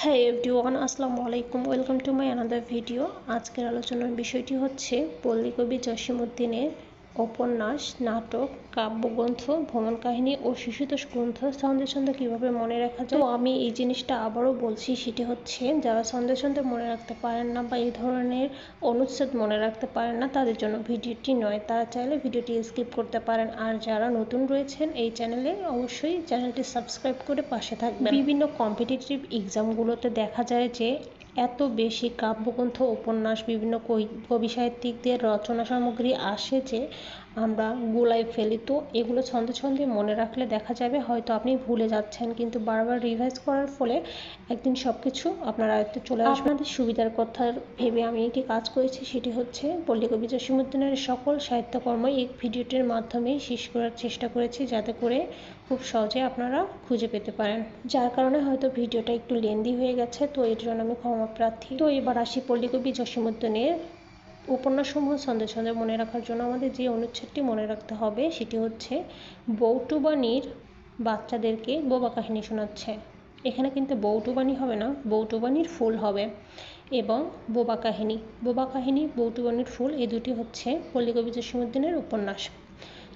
হ্যাঁ এভরিওয়ান আসসালামু আলাইকুম। Welcome to my another video আজকের আলোচনার বিষয়টি হচ্ছে পল্লী কবি জসিমুদ্দিনের উপন্যাস, নাটক, কাব্যগ্রন্থ, ভ্রমণ কাহিনী ও শিশুতোষ গ্রন্থ ছন্দে ছন্দে কীভাবে মনে রাখা যায়? তো আমি এই জিনিসটা আবারও বলছি, সেটি হচ্ছে যারা ছন্দে ছন্দে মনে রাখতে পারেন না বা এই ধরনের অনুচ্ছেদ মনে রাখতে পারেন না, তাদের জন্য ভিডিওটি নয়। তারা চাইলে ভিডিওটি স্কিপ করতে পারেন। আর যারা নতুন রয়েছেন এই চ্যানেলে, অবশ্যই চ্যানেলটি সাবস্ক্রাইব করে পাশে থাকবেন। বিভিন্ন কম্পিটিটিভ এক্সামগুলোতে দেখা যায় যে এত বেশি কাব্যগ্রন্থ উপন্যাস বিভিন্ন কবি সাহিত্যিকদের রচনা সামগ্রী আসে যে আমরা গোলায় ফেলি। তো এগুলো ছন্দে ছন্দে মনে রাখলে দেখা যাবে হয়তো আপনি ভুলে যাচ্ছেন, কিন্তু বারবার রিভাইজ করার ফলে একদিন সব কিছু আপনার আয়ত্তে চলে আসবে। আপনাদের সুবিধার কথা ভেবে আমি একটি কাজ করেছি, সেটি হচ্ছে পল্লীকবি জসীমুদ্দিনের সকল সাহিত্যকর্ম এই ভিডিওটির মাধ্যমে শেষ করার চেষ্টা করেছি, যাতে করে খুব সহজে আপনারা খুঁজে পেতে পারেন। যার কারণে হয়তো ভিডিওটা একটু লেন্দি হয়ে গেছে, তো এর জন্য আমি ক্ষমা প্রার্থী। তো এবার আসি পল্লীকবি জসীমুদ্দিনের উপন্যাসসমূহ ছন্দে ছন্দে মনে রাখার জন্য আমাদের যে অনুচ্ছেদটি মনে রাখতে হবে, সেটি হচ্ছে, বৌটুবাণীর বাচ্চাদেরকে বোবা কাহিনী শোনাচ্ছে। এখানে কিন্তু বৌটুবাণী হবে না, বৌটুবাণীর ফুল হবে এবং বোবা কাহিনী। বোবা কাহিনী, বৌটুবাণীর ফুল, এই দুটি হচ্ছে পল্লীকবি জসীমুদ্দিনের উপন্যাস।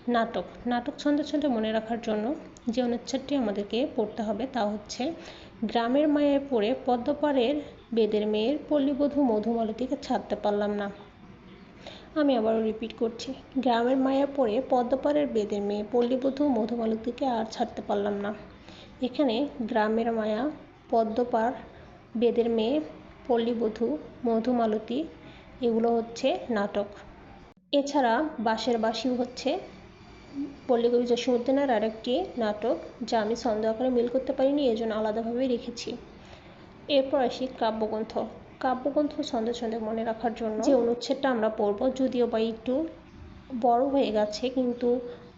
নাটক। নাটক ছন্দে ছন্দে মনে রাখার জন্য যে অনুচ্ছেদটি আমাদেরকে পড়তে হবে তা হচ্ছে, গ্রামের মায়ায় পড়ে পদ্মপাড়ের বেদের মেয়ের পল্লীবধূ মধুমালতীকে ছাড়তে পারলাম না। আমি আবারও রিপিট করছি। গ্রামের মায়া পড়ে পদ্মপাড়ের বেদের মেয়ে পল্লীবধূ মধুমালতীকে আর ছাড়তে পারলাম না। এখানে গ্রামের মায়া পদ্মপাড় বেদের মেয়ে পল্লীবধূ মধুমালতী এগুলো হচ্ছে নাটক। এছাড়া বাঁশের বাসিও হচ্ছে। পল্লীকবি জসীমউদ্দিনের আরেকটি নাটক যা আমি ছন্দ আকারে মিল করতে পারিনি, এজন্য আলাদাভাবে রেখেছি। এরপর আসি কাব্যগ্রন্থ। কাব্যগ্রন্থ ছন্দে ছন্দে মনে রাখার জন্য যে অনুচ্ছেদটা আমরা পড়ব যদিও বা একটু বড় হয়ে গেছে কিন্তু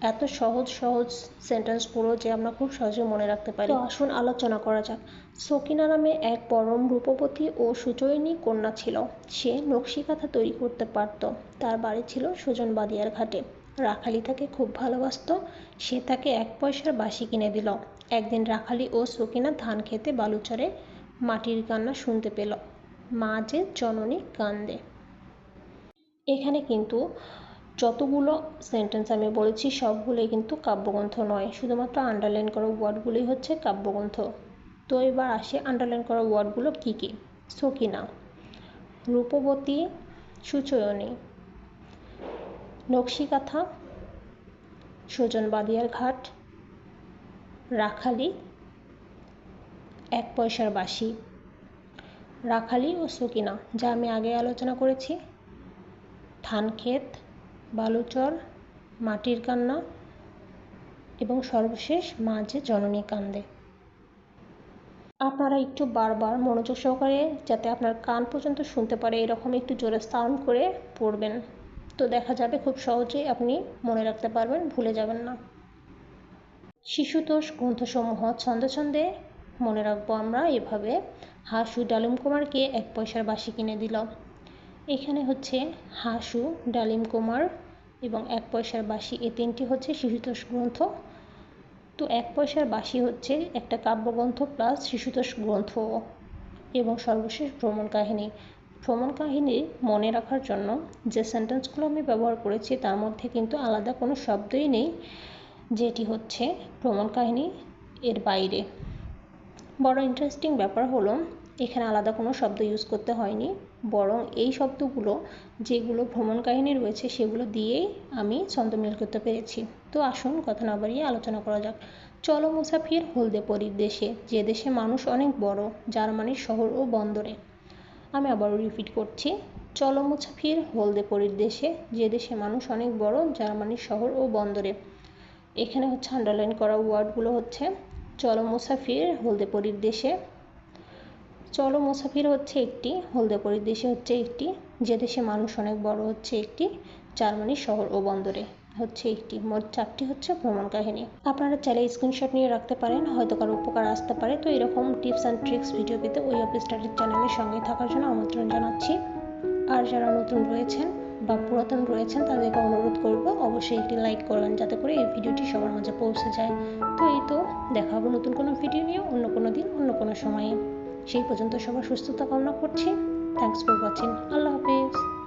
এত সহজ সহজ সেন্টেন্সগুলো যে আমরা খুব সহজে মনে রাখতে পারি। তো আসুন আলোচনা করা যাক। সকিনা নামে এক পরম রূপবতী ও সুচয়নী কন্যা ছিল। সে নকশিকাথা তৈরি করতে পারত। তার বাড়ি ছিল সুজন বাদিয়ার ঘাটে। রাখালি তাকে খুব ভালোবাসত। সে তাকে এক পয়সার বাসি কিনে দিল। একদিন রাখালি ও সকিনা ধান খেতে বালুচরে মাটির কান্না শুনতে পেল। মা যে জননী কান্দে। এখানে কিন্তু যতগুলো সেন্টেন্স আমি বলেছি, সবগুলোই কিন্তু কাব্যগ্রন্থ নয়। শুধুমাত্র আন্ডারলাইন করা ওয়ার্ডগুলোই হচ্ছে কাব্যগ্রন্থ। তো এবার আসে আন্ডারলাইন করা ওয়ার্ডগুলো কী কী? সকিনা রূপবতী, সুচয়নী, নকশিকাথা, সুজন বাদিয়ার ঘাট, রাখালি, এক পয়সার বাসি রাখালি ও সকিনা, যা আমি আগে আলোচনা করেছি। ধানক্ষেত বালুচর, মাটির কান্না এবং সর্বশেষ মা যে জননী কান্দে। আপনারা একটু বারবার মনোযোগ সহকারে যাতে আপনার কান পর্যন্ত শুনতে পারে, এরকম একটু জোরে সাউন্ড করে পড়বেন। তো দেখা যাবে খুব সহজেই আপনি মনে রাখতে পারবেন, ভুলে যাবেন না। শিশুতোষ গ্রন্থসমূহ ছন্দে ছন্দে মনে রাখব আমরা এভাবে। হাসু ডালিম কুমারকে এক পয়সার বাসি কিনে দিল। এখানে হচ্ছে হাসু ডালিম কুমার এবং এক পয়সার বাসি এই তিনটি হচ্ছে শিশুতোষ গ্রন্থ। তো এক পয়সার বাসি হচ্ছে একটা কাব্যগ্রন্থ প্লাস শিশুতোষ গ্রন্থ এবং সর্বশেষ ভ্রমণ কাহিনী। ভ্রমণ কাহিনী মনে রাখার জন্য যে সেন্টেন্সগুলো আমি ব্যবহার করেছি, তার মধ্যে কিন্তু আলাদা কোনো শব্দই নেই। যেটি হচ্ছে ভ্রমণ কাহিনী এর বাইরে। বড় ইন্টারেস্টিং ব্যাপার হলো, এখানে আলাদা কোনো শব্দ ইউজ করতে হয়নি। বরং এই শব্দগুলো যেগুলো ভ্রমণ কাহিনী রয়েছে, সেগুলো দিয়েই আমি ছন্দ মিল করতে পেরেছি। তো আসুন কথা না বাড়িয়ে আলোচনা করা যাক। চলো মুসাফির হলদে পরীর দেশে, যে দেশে মানুষ অনেক বড় জার্মানির শহর ও বন্দরে। আমি আবারও রিপিট করছি। চলো মুসাফির হলদে পরীর দেশে, যে দেশে মানুষ অনেক বড় জার্মানির শহর ও বন্দরে। এখানে হচ্ছে আন্ডারলাইন করা ওয়ার্ডগুলো হচ্ছে চলো মুসাফির, হলদেপরির দেশে। চলো মুসাফির হচ্ছে একটি, হলদেপরির দেশে হচ্ছে একটি, যে দেশে মানুষ অনেক বড় হচ্ছে একটি, জার্মানির শহর ও বন্দরে হচ্ছে একটি। মোট চারটি হচ্ছে ভ্রমণ কাহিনী। আপনারা চাইলে স্ক্রিনশট নিয়ে রাখতে পারেন, হয়তো কারও উপকার আসতে পারে। তো এরকম টিপস অ্যান্ড ট্রিক্স ভিডিও পেতে ওই অফিস স্টাডির চ্যানেলের সঙ্গে থাকার জন্য আমন্ত্রণ জানাচ্ছি। আর যারা নতুন রয়েছেন বা পুরাতন রয়েছেন তাদেরকে অনুরোধ করব অবশ্যই একটি লাইক করবেন যাতে করে এই ভিডিওটি সবার মাঝে পৌঁছে যায়। তো এই তো, দেখা হবে নতুন কোনো ভিডিও নিয়ে অন্য কোনো দিন, অন্য কোনো সময়ে। সেই পর্যন্ত সবার সুস্থতা কামনা করছি। থ্যাংকস ফর ওয়াচিং আল্লাহ হাফিজ।